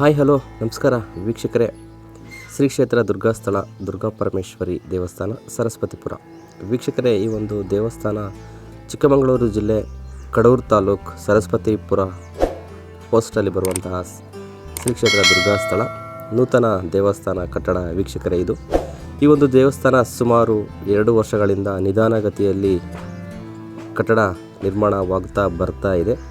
Hi, hello, ನಮಸ್ಕಾರ ವೀಕ್ಷಕರೇ. ಶ್ರೀ ಕ್ಷೇತ್ರ ದುರ್ಗಾಸ್ಥಳ ದುರ್ಗಾ ಪರಮೇಶ್ವರಿ ದೇವಸ್ಥಾನ, ಸರಸ್ವತಿಪುರ. ವೀಕ್ಷಕರೇ, ಈ ಒಂದು ದೇವಸ್ಥಾನ ಚಿಕ್ಕಮಗಳೂರು ಜಿಲ್ಲೆ ಕಡೂರು ತಾಲೂಕು ಸರಸ್ವತಿಪುರ ಪೋಸ್ಟಲ್ಲಿ ಬರುವಂತಹ ಶ್ರೀ ಕ್ಷೇತ್ರ ದುರ್ಗಾಸ್ಥಳ ನೂತನ ದೇವಸ್ಥಾನ ಕಟ್ಟಡ ವೀಕ್ಷಕರೇ ಇದು. ಈ ಒಂದು ದೇವಸ್ಥಾನ ಸುಮಾರು ಎರಡು ವರ್ಷಗಳಿಂದ ನಿಧಾನಗತಿಯಲ್ಲಿ ಕಟ್ಟಡ ನಿರ್ಮಾಣವಾಗ್ತಾ ಬರ್ತಾ ಇದೆ.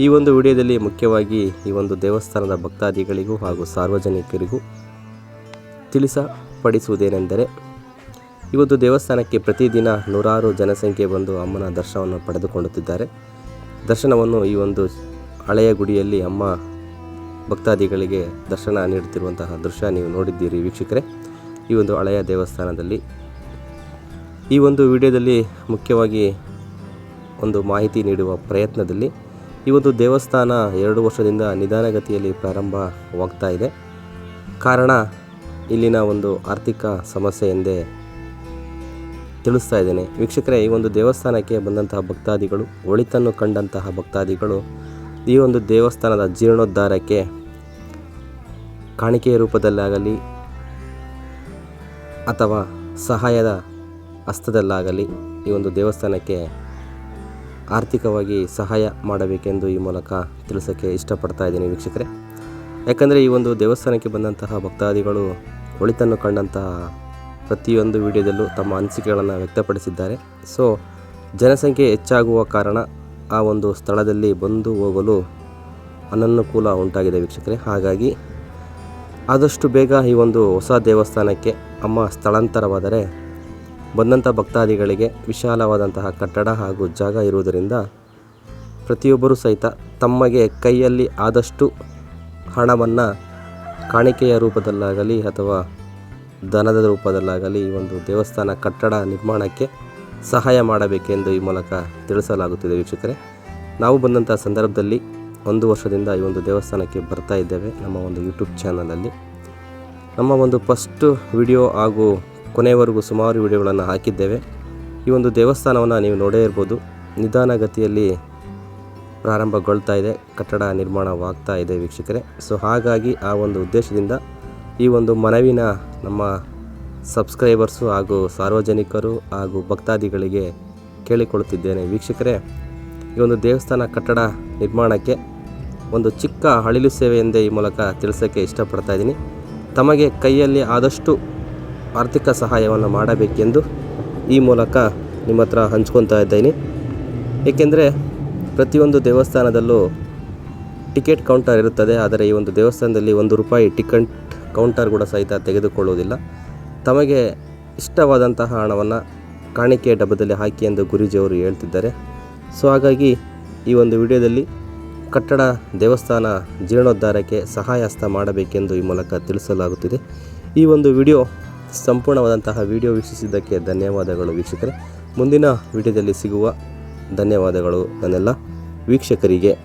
ಈ ಒಂದು ವಿಡಿಯೋದಲ್ಲಿ ಮುಖ್ಯವಾಗಿ ಈ ಒಂದು ದೇವಸ್ಥಾನದ ಭಕ್ತಾದಿಗಳಿಗೂ ಹಾಗೂ ಸಾರ್ವಜನಿಕರಿಗೂ ತಿಳಿಸಪಡಿಸುವುದೇನೆಂದರೆ ಈ ಒಂದು ದೇವಸ್ಥಾನಕ್ಕೆ ಪ್ರತಿದಿನ ನೂರಾರು ಜನಸಂಖ್ಯೆ ಬಂದು ಅಮ್ಮನ ದರ್ಶನವನ್ನು ಪಡೆದುಕೊಳ್ಳುತ್ತಿದ್ದಾರೆ. ದರ್ಶನವನ್ನು ಈ ಒಂದು ಹಳೆಯ ಗುಡಿಯಲ್ಲಿ ಅಮ್ಮ ಭಕ್ತಾದಿಗಳಿಗೆ ದರ್ಶನ ನೀಡುತ್ತಿರುವಂತಹ ದೃಶ್ಯ ನೀವು ನೋಡಿದ್ದೀರಿ ವೀಕ್ಷಕರೇ. ಈ ಒಂದು ಹಳೆಯ ದೇವಸ್ಥಾನದಲ್ಲಿ ಈ ಒಂದು ವಿಡಿಯೋದಲ್ಲಿ ಮುಖ್ಯವಾಗಿ ಒಂದು ಮಾಹಿತಿ ನೀಡುವ ಪ್ರಯತ್ನದಲ್ಲಿ ಈ ಒಂದು ದೇವಸ್ಥಾನ ಎರಡು ವರ್ಷದಿಂದ ನಿಧಾನಗತಿಯಲ್ಲಿ ಪ್ರಾರಂಭವಾಗ್ತಾ ಇದೆ. ಕಾರಣ, ಇಲ್ಲಿನ ಒಂದು ಆರ್ಥಿಕ ಸಮಸ್ಯೆ ಎಂದೇ ತಿಳಿಸ್ತಾ ಇದ್ದೇನೆ. ವೀಕ್ಷಕರೇ, ಈ ಒಂದು ದೇವಸ್ಥಾನಕ್ಕೆ ಬಂದಂತಹ ಭಕ್ತಾದಿಗಳು, ಒಳಿತನ್ನು ಕಂಡಂತಹ ಭಕ್ತಾದಿಗಳು, ಈ ಒಂದು ದೇವಸ್ಥಾನದ ಜೀರ್ಣೋದ್ಧಾರಕ್ಕೆ ಕಾಣಿಕೆಯ ರೂಪದಲ್ಲಾಗಲಿ ಅಥವಾ ಸಹಾಯದ ಹಸ್ತದಲ್ಲಾಗಲಿ ಈ ಒಂದು ದೇವಸ್ಥಾನಕ್ಕೆ ಆರ್ಥಿಕವಾಗಿ ಸಹಾಯ ಮಾಡಬೇಕೆಂದು ಈ ಮೂಲಕ ತಿಳಿಸೋಕ್ಕೆ ಇಷ್ಟಪಡ್ತಾ ಇದ್ದೀನಿ ವೀಕ್ಷಕರೇ. ಯಾಕಂದರೆ ಈ ಒಂದು ದೇವಸ್ಥಾನಕ್ಕೆ ಬಂದಂತಹ ಭಕ್ತಾದಿಗಳು ಒಳಿತನ್ನು ಕಂಡಂತಹ ಪ್ರತಿಯೊಂದು ವಿಡಿಯೋದಲ್ಲೂ ತಮ್ಮ ಅನಿಸಿಕೆಗಳನ್ನು ವ್ಯಕ್ತಪಡಿಸಿದ್ದಾರೆ. ಸೊ ಜನಸಂಖ್ಯೆ ಹೆಚ್ಚಾಗುವ ಕಾರಣ ಆ ಒಂದು ಸ್ಥಳದಲ್ಲಿ ಬಂದು ಹೋಗಲು ಅನನುಕೂಲ ಉಂಟಾಗಿದೆ ವೀಕ್ಷಕರೇ. ಹಾಗಾಗಿ ಆದಷ್ಟು ಬೇಗ ಈ ಒಂದು ಹೊಸ ದೇವಸ್ಥಾನಕ್ಕೆ ಅಮ್ಮ ಸ್ಥಳಾಂತರವಾದರೆ ಬಂದಂಥ ಭಕ್ತಾದಿಗಳಿಗೆ ವಿಶಾಲವಾದಂತಹ ಕಟ್ಟಡ ಹಾಗೂ ಜಾಗ ಇರುವುದರಿಂದ ಪ್ರತಿಯೊಬ್ಬರೂ ಸಹಿತ ತಮಗೆ ಕೈಯಲ್ಲಿ ಆದಷ್ಟು ಹಣವನ್ನು ಕಾಣಿಕೆಯ ರೂಪದಲ್ಲಾಗಲಿ ಅಥವಾ ದನದ ರೂಪದಲ್ಲಾಗಲಿ ಈ ಒಂದು ದೇವಸ್ಥಾನ ಕಟ್ಟಡ ನಿರ್ಮಾಣಕ್ಕೆ ಸಹಾಯ ಮಾಡಬೇಕೆಂದು ಈ ಮೂಲಕ ತಿಳಿಸಲಾಗುತ್ತಿದೆ ವೀಕ್ಷಕರೇ. ನಾವು ಬಂದಂಥ ಸಂದರ್ಭದಲ್ಲಿ ಒಂದು ವರ್ಷದಿಂದ ಈ ಒಂದು ದೇವಸ್ಥಾನಕ್ಕೆ ಬರ್ತಾ ಇದ್ದೇವೆ ನಮ್ಮ ಒಂದು ಯೂಟ್ಯೂಬ್ ಚಾನಲಲ್ಲಿ. ನಮ್ಮ ಒಂದು ಫಸ್ಟು ವಿಡಿಯೋ ಹಾಗೂ ಕೊನೆಯವರೆಗೂ ಸುಮಾರು ವಿಡಿಯೋಗಳನ್ನು ಹಾಕಿದ್ದೇವೆ. ಈ ಒಂದು ದೇವಸ್ಥಾನವನ್ನು ನೀವು ನೋಡೇ ಇರ್ಬೋದು. ನಿಧಾನಗತಿಯಲ್ಲಿ ಪ್ರಾರಂಭಗೊಳ್ತಾ ಇದೆ. ಕಟ್ಟಡ ನಿರ್ಮಾಣವಾಗ್ತಾ ಇದೆ ವೀಕ್ಷಕರೇ. ಸೊ ಹಾಗಾಗಿ ಆ ಒಂದು ಉದ್ದೇಶದಿಂದ ಈ ಒಂದು ಮನವಿನ ನಮ್ಮ ಸಬ್ಸ್ಕ್ರೈಬರ್ಸು ಹಾಗೂ ಸಾರ್ವಜನಿಕರು ಹಾಗೂ ಭಕ್ತಾದಿಗಳಿಗೆ ಕೇಳಿಕೊಳ್ಳುತ್ತಿದ್ದೇನೆ ವೀಕ್ಷಕರೇ. ಈ ಒಂದು ದೇವಸ್ಥಾನ ಕಟ್ಟಡ ನಿರ್ಮಾಣಕ್ಕೆ ಒಂದು ಚಿಕ್ಕ ಅಳಿಲು ಸೇವೆ ಎಂದೇ ಈ ಮೂಲಕ ತಿಳಿಸೋಕ್ಕೆ ಇಷ್ಟಪಡ್ತಾ ಇದ್ದೀನಿ. ತಮಗೆ ಕೈಯಲ್ಲಿ ಆದಷ್ಟು ಆರ್ಥಿಕ ಸಹಾಯವನ್ನು ಮಾಡಬೇಕೆಂದು ಈ ಮೂಲಕ ನಿಮ್ಮ ಹತ್ರ ಹಂಚ್ಕೊತಾ ಇದ್ದೀನಿ. ಏಕೆಂದರೆ ಪ್ರತಿಯೊಂದು ದೇವಸ್ಥಾನದಲ್ಲೂ ಟಿಕೆಟ್ ಕೌಂಟರ್ ಇರುತ್ತದೆ. ಆದರೆ ಈ ಒಂದು ದೇವಸ್ಥಾನದಲ್ಲಿ ಒಂದು ರೂಪಾಯಿ ಟಿಕೆಟ್ ಕೌಂಟರ್ ಕೂಡ ಸಹಿತ ತೆಗೆದುಕೊಳ್ಳುವುದಿಲ್ಲ. ತಮಗೆ ಇಷ್ಟವಾದಂತಹ ಹಣವನ್ನು ಕಾಣಿಕೆ ಡಬ್ಬದಲ್ಲಿ ಹಾಕಿ ಎಂದು ಗುರೂಜಿಯವರು ಹೇಳ್ತಿದ್ದಾರೆ. ಸೊ, ಹಾಗಾಗಿ ಈ ಒಂದು ವಿಡಿಯೋದಲ್ಲಿ ಕಟ್ಟಡ, ದೇವಸ್ಥಾನ ಜೀರ್ಣೋದ್ಧಾರಕ್ಕೆ ಸಹಾಯ ಹಸ್ತ ಮಾಡಬೇಕೆಂದು ಈ ಮೂಲಕ ತಿಳಿಸಲಾಗುತ್ತಿದೆ. ಈ ಒಂದು ವಿಡಿಯೋ ಸಂಪೂರ್ಣವಾದಂತಹ ವಿಡಿಯೋ ವೀಕ್ಷಿಸಿದ್ದಕ್ಕೆ ಧನ್ಯವಾದಗಳು ವೀಕ್ಷಕರೇ. ಮುಂದಿನ ವಿಡಿಯೋದಲ್ಲಿ ಸಿಗುವ ಧನ್ಯವಾದಗಳು ನನ್ನೆಲ್ಲ ವೀಕ್ಷಕರಿಗೆ.